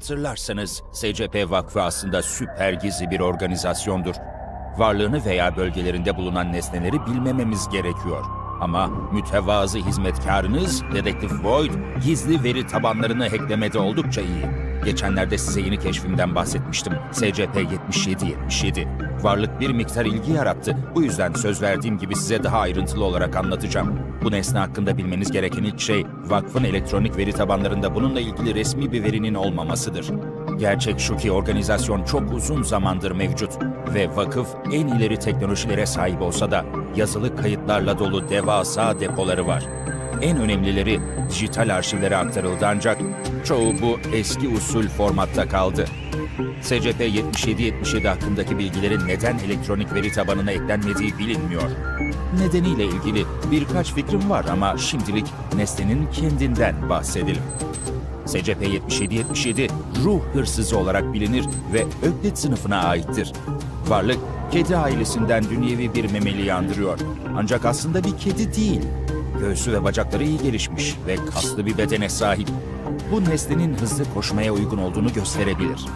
hatırlarsanız SCP Vakfı aslında süper gizli bir organizasyondur. Varlığını veya bölgelerinde bulunan nesneleri bilmememiz gerekiyor. Ama mütevazı hizmetkarınız Dedektif Void gizli veri tabanlarını hacklemede oldukça iyi. Geçenlerde size yeni keşfimden bahsetmiştim. SCP-7777. Varlık bir miktar ilgi yarattı. Bu yüzden söz verdiğim gibi size daha ayrıntılı olarak anlatacağım. Bu nesne hakkında bilmeniz gereken ilk şey, vakfın elektronik veri tabanlarında bununla ilgili resmi bir verinin olmamasıdır. Gerçek şu ki organizasyon çok uzun zamandır mevcut ve vakıf en ileri teknolojilere sahip olsa da yazılı kayıtlarla dolu devasa depoları var. En önemlileri dijital arşivlere aktarıldı ancak çoğu bu eski usul formatta kaldı. SCP-7777 hakkındaki bilgilerin neden elektronik veri tabanına eklenmediği bilinmiyor. Nedeniyle ilgili birkaç fikrim var ama şimdilik nesnenin kendinden bahsedelim. SCP-7777 ruh hırsızı olarak bilinir ve Öklit sınıfına aittir. Varlık, kedi ailesinden dünyevi bir memeliyi andırıyor. Ancak aslında bir kedi değil. Göğsü ve bacakları iyi gelişmiş ve kaslı bir bedene sahip. Bu nesnenin hızlı koşmaya uygun olduğunu gösterebilir.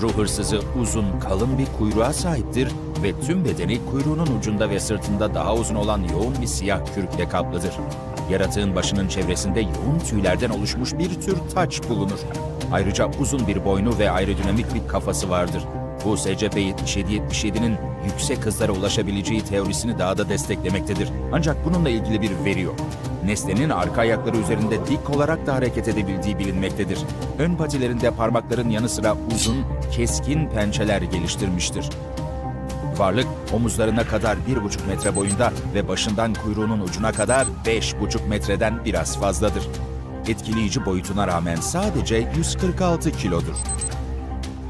Ruh hırsızı uzun, kalın bir kuyruğa sahiptir ve tüm bedeni kuyruğunun ucunda ve sırtında daha uzun olan yoğun bir siyah kürkle kaplıdır. Yaratığın başının çevresinde yoğun tüylerden oluşmuş bir tür taç bulunur. Ayrıca uzun bir boynu ve aerodinamik bir kafası vardır. Bu SCP-7777'nin yüksek hızlara ulaşabileceği teorisini daha da desteklemektedir. Ancak bununla ilgili bir veri yok. Nesnenin arka ayakları üzerinde dik olarak da hareket edebildiği bilinmektedir. Ön patilerinde parmakların yanı sıra uzun, keskin pençeler geliştirmiştir. Varlık omuzlarına kadar 1,5 metre boyunda ve başından kuyruğunun ucuna kadar 5,5 metreden biraz fazladır. Etkileyici boyutuna rağmen sadece 146 kilodur.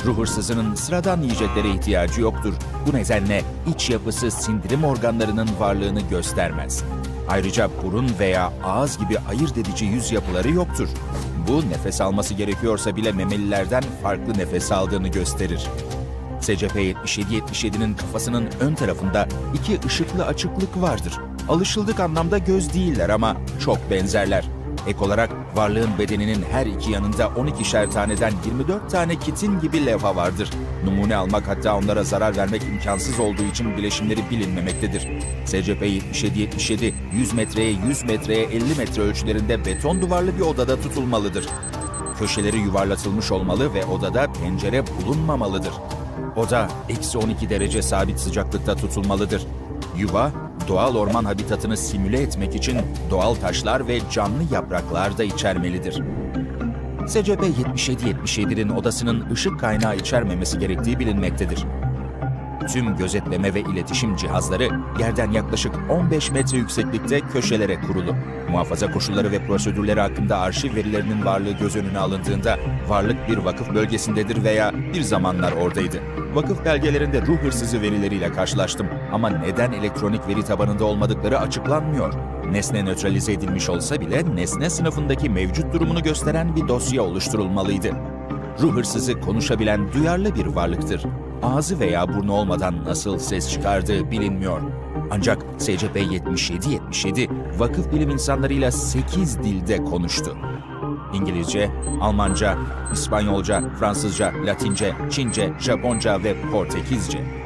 Ruh hırsızının sıradan yiyeceklere ihtiyacı yoktur. Bu nedenle iç yapısı sindirim organlarının varlığını göstermez. Ayrıca burun veya ağız gibi ayırt edici yüz yapıları yoktur. Bu nefes alması gerekiyorsa bile memelilerden farklı nefes aldığını gösterir. SCP-7777'nin kafasının ön tarafında iki ışıklı açıklık vardır. Alışıldık anlamda göz değiller ama çok benzerler. Ek olarak varlığın bedeninin her iki yanında 12'şer taneden 24 tane kitin gibi levha vardır. Numune almak hatta onlara zarar vermek imkansız olduğu için bileşimleri bilinmemektedir. SCP-7777 100 metreye 100 metreye 50 metre ölçülerinde beton duvarlı bir odada tutulmalıdır. Köşeleri yuvarlatılmış olmalı ve odada pencere bulunmamalıdır. Oda eksi 12 derece sabit sıcaklıkta tutulmalıdır. Yuva, doğal orman habitatını simüle etmek için doğal taşlar ve canlı yapraklar da içermelidir. SCP-7777'nin odasının ışık kaynağı içermemesi gerektiği bilinmektedir. Tüm gözetleme ve iletişim cihazları yerden yaklaşık 15 metre yükseklikte köşelere kurulu. Muhafaza koşulları ve prosedürleri hakkında arşiv verilerinin varlığı göz önüne alındığında varlık bir vakıf bölgesindedir veya bir zamanlar oradaydı. Vakıf belgelerinde ruh hırsızı verileriyle karşılaştım ama neden elektronik veri tabanında olmadıkları açıklanmıyor. Nesne nötralize edilmiş olsa bile nesne sınıfındaki mevcut durumunu gösteren bir dosya oluşturulmalıydı. Ruh hırsızı konuşabilen duyarlı bir varlıktır. Ağzı veya burnu olmadan nasıl ses çıkardığı bilinmiyor. Ancak SCP-7777 vakıf bilim insanlarıyla 8 dilde konuştu. İngilizce, Almanca, İspanyolca, Fransızca, Latince, Çince, Japonca ve Portekizce.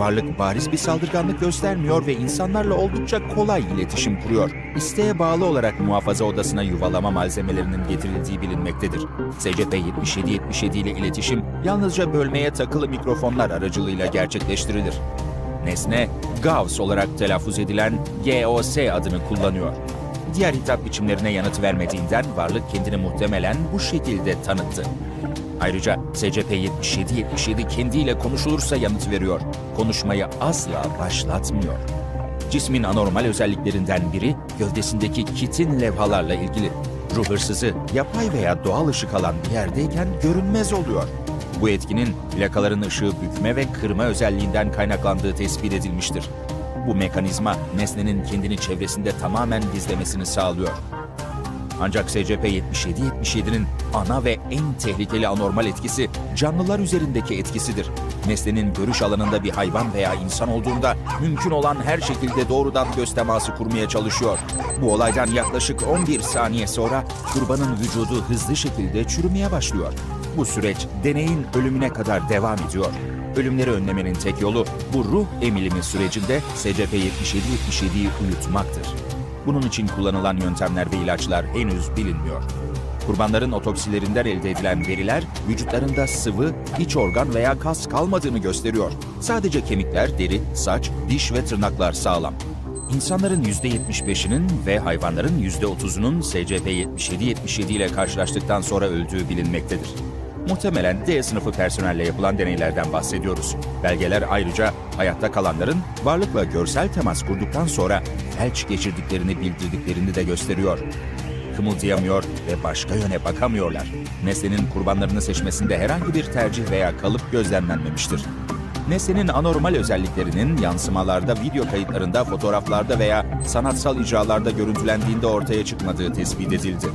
Varlık bariz bir saldırganlık göstermiyor ve insanlarla oldukça kolay iletişim kuruyor. İsteğe bağlı olarak muhafaza odasına yuvalama malzemelerinin getirildiği bilinmektedir. SCP-7777 ile iletişim yalnızca bölmeye takılı mikrofonlar aracılığıyla gerçekleştirilir. Nesne, Gauss olarak telaffuz edilen GOS adını kullanıyor. Diğer hitap biçimlerine yanıt vermediğinden varlık kendini muhtemelen bu şekilde tanıttı. Ayrıca SCP-7777 kendiyle konuşulursa yanıt veriyor. Konuşmayı asla başlatmıyor. Cismin anormal özelliklerinden biri gövdesindeki kitin levhalarla ilgili. Ruh hırsızı yapay veya doğal ışık alan bir yerdeyken görünmez oluyor. Bu etkinin plakaların ışığı bükme ve kırma özelliğinden kaynaklandığı tespit edilmiştir. Bu mekanizma nesnenin kendini çevresinde tamamen gizlemesini sağlıyor. Ancak SCP-7777'nin ana ve en tehlikeli anormal etkisi canlılar üzerindeki etkisidir. Nesnenin görüş alanında bir hayvan veya insan olduğunda mümkün olan her şekilde doğrudan göz teması kurmaya çalışıyor. Bu olaydan yaklaşık 11 saniye sonra kurbanın vücudu hızlı şekilde çürümeye başlıyor. Bu süreç deneyin ölümüne kadar devam ediyor. Ölümleri önlemenin tek yolu bu ruh emilimi sürecinde SCP-7777'yi uyutmaktır. Bunun için kullanılan yöntemler ve ilaçlar henüz bilinmiyor. Kurbanların otopsilerinden elde edilen veriler vücutlarında sıvı, iç organ veya kas kalmadığını gösteriyor. Sadece kemikler, deri, saç, diş ve tırnaklar sağlam. İnsanların %75'inin ve hayvanların %30'unun SCP-7777 ile karşılaştıktan sonra öldüğü bilinmektedir. Muhtemelen D sınıfı personelle yapılan deneylerden bahsediyoruz. Belgeler ayrıca hayatta kalanların varlıkla görsel temas kurduktan sonra felç geçirdiklerini bildirdiklerini de gösteriyor. Kımıldayamıyor ve başka yöne bakamıyorlar. Nesnenin kurbanlarını seçmesinde herhangi bir tercih veya kalıp gözlemlenmemiştir. Nesnenin anormal özelliklerinin yansımalarda, video kayıtlarında, fotoğraflarda veya sanatsal icralarda görüntülendiğinde ortaya çıkmadığı tespit edildi.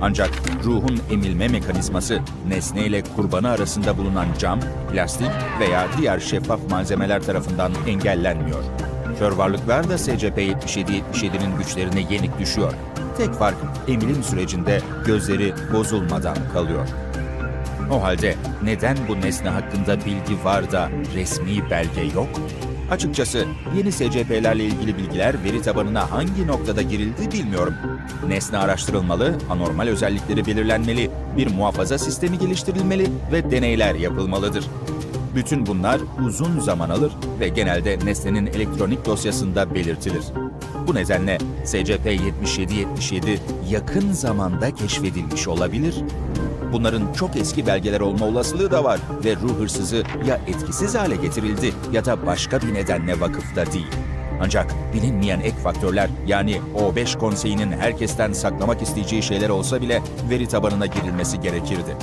Ancak ruhun emilme mekanizması nesne ile kurbanı arasında bulunan cam, plastik veya diğer şeffaf malzemeler tarafından engellenmiyor. Kör varlıklar da SCP-7777'nin güçlerine yenik düşüyor. Tek fark emilim sürecinde gözleri bozulmadan kalıyor. O halde neden bu nesne hakkında bilgi var da resmi belge yok? Açıkçası yeni SCP'lerle ilgili bilgiler veri tabanına hangi noktada girildi bilmiyorum. Nesne araştırılmalı, anormal özellikleri belirlenmeli, bir muhafaza sistemi geliştirilmeli ve deneyler yapılmalıdır. Bütün bunlar uzun zaman alır ve genelde nesnenin elektronik dosyasında belirtilir. Bu nedenle SCP-7777 yakın zamanda keşfedilmiş olabilir. Bunların çok eski belgeler olma olasılığı da var ve ruh hırsızı ya etkisiz hale getirildi ya da başka bir nedenle vakıfta değil. Ancak bilinmeyen ek faktörler yani O5 konseyinin herkesten saklamak isteyeceği şeyler olsa bile veri tabanına girilmesi gerekirdi.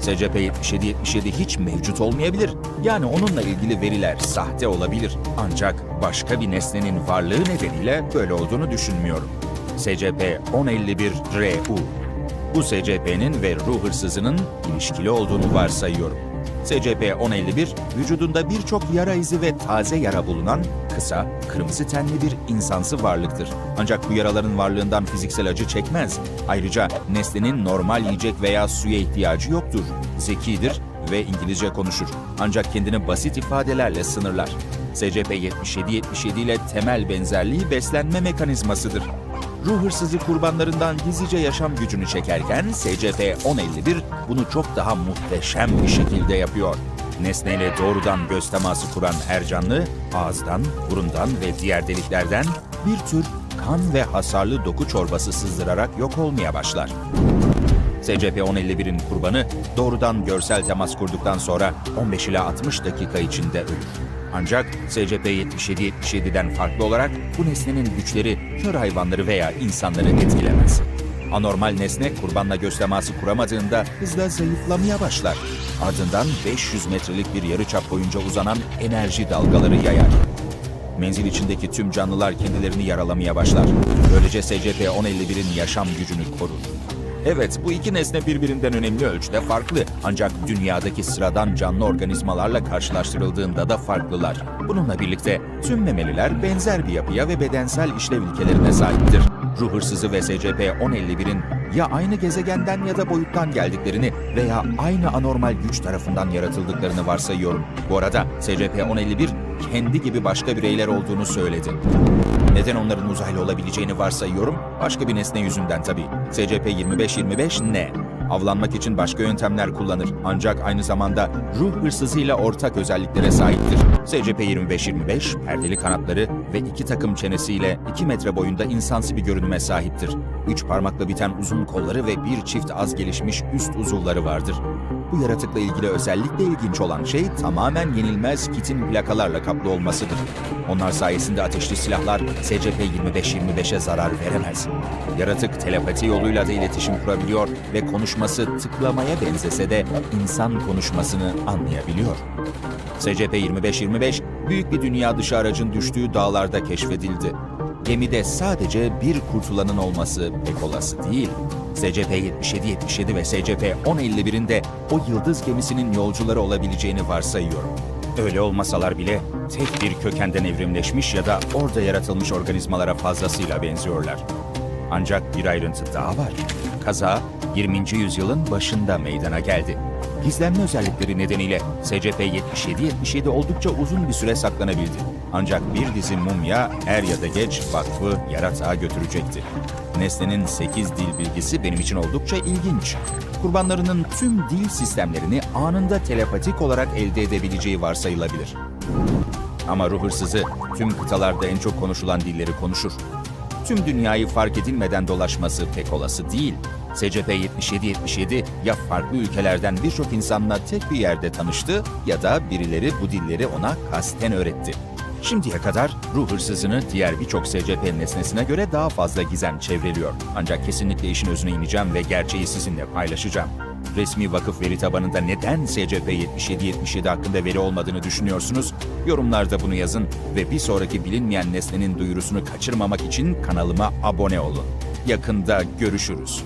SCP-7777 hiç mevcut olmayabilir. Yani onunla ilgili veriler sahte olabilir. Ancak başka bir nesnenin varlığı nedeniyle böyle olduğunu düşünmüyorum. SCP-1051-RU Bu SCP'nin ve ruh hırsızının ilişkili olduğunu varsayıyorum. SCP-1051, vücudunda birçok yara izi ve taze yara bulunan kısa, kırmızı tenli bir insansı varlıktır. Ancak bu yaraların varlığından fiziksel acı çekmez. Ayrıca nesnenin normal yiyecek veya suya ihtiyacı yoktur. Zekidir ve İngilizce konuşur. Ancak kendini basit ifadelerle sınırlar. SCP-7777 ile temel benzerliği beslenme mekanizmasıdır. Ruh hırsızı kurbanlarından gizlice yaşam gücünü çekerken SCP-1051 bunu çok daha muhteşem bir şekilde yapıyor. Nesneyle doğrudan göz teması kuran her canlı ağızdan, burundan ve diğer deliklerden bir tür kan ve hasarlı doku çorbası sızdırarak yok olmaya başlar. SCP-1051'in kurbanı doğrudan görsel temas kurduktan sonra 15 ila 60 dakika içinde ölür. Ancak SCP-7777'den farklı olarak bu nesnenin güçleri kör hayvanları veya insanları etkilemez. Anormal nesne kurbanla göz teması kuramadığında hızla zayıflamaya başlar. Ardından 500 metrelik bir yarıçap boyunca uzanan enerji dalgaları yayar. Menzil içindeki tüm canlılar kendilerini yaralamaya başlar. Böylece SCP-1051'in yaşam gücünü korur. Evet, bu iki nesne birbirinden önemli ölçüde farklı. Ancak dünyadaki sıradan canlı organizmalarla karşılaştırıldığında da farklılar. Bununla birlikte tüm memeliler benzer bir yapıya ve bedensel işlev ilkelerine sahiptir. Ruh hırsızı ve SCP-1051'in ya aynı gezegenden ya da boyuttan geldiklerini veya aynı anormal güç tarafından yaratıldıklarını varsayıyorum. Bu arada SCP-1051 kendi gibi başka bireyler olduğunu söyledi. Neden onların uzaylı olabileceğini varsayıyorum. Başka bir nesne yüzünden tabii. SCP-2525 ne? Avlanmak için başka yöntemler kullanır. Ancak aynı zamanda ruh hırsızıyla ortak özelliklere sahiptir. SCP-2525, perdeli kanatları ve iki takım çenesiyle 2 metre boyunda insansı bir görünüme sahiptir. Üç parmakla biten uzun kolları ve bir çift az gelişmiş üst uzuvları vardır. Bu yaratıkla ilgili özellikle ilginç olan şey tamamen yenilmez kitin plakalarla kaplı olmasıdır. Onlar sayesinde ateşli silahlar SCP-2525'e zarar veremez. Yaratık telepati yoluyla da iletişim kurabiliyor ve konuşması tıklamaya benzese de insan konuşmasını anlayabiliyor. SCP-2525 büyük bir dünya dışı aracın düştüğü dağlarda keşfedildi. Gemide sadece bir kurtulanın olması pek olası değil. SCP-7777 ve SCP-1051'in de o yıldız gemisinin yolcuları olabileceğini varsayıyorum. Öyle olmasalar bile tek bir kökenden evrimleşmiş ya da orada yaratılmış organizmalara fazlasıyla benziyorlar. Ancak bir ayrıntı daha var. Kaza 20. yüzyılın başında meydana geldi. Gizlenme özellikleri nedeniyle SCP-7777 oldukça uzun bir süre saklanabildi. Ancak bir dizi mumya er ya da geç vakfı yaratığa götürecekti. Nesnenin 8 dil bilgisi benim için oldukça ilginç. Kurbanlarının tüm dil sistemlerini anında telepatik olarak elde edebileceği varsayılabilir. Ama ruh hırsızı tüm kıtalarda en çok konuşulan dilleri konuşur. Tüm dünyayı fark edilmeden dolaşması pek olası değil. SCP-7777 ya farklı ülkelerden birçok insanla tek bir yerde tanıştı ya da birileri bu dilleri ona kasten öğretti. Şimdiye kadar ruh hırsızını diğer birçok SCP nesnesine göre daha fazla gizem çevreliyor. Ancak kesinlikle işin özüne ineceğim ve gerçeği sizinle paylaşacağım. Resmi vakıf veri tabanında neden SCP-7777 hakkında veri olmadığını düşünüyorsunuz? Yorumlarda bunu yazın ve bir sonraki bilinmeyen nesnenin duyurusunu kaçırmamak için kanalıma abone olun. Yakında görüşürüz.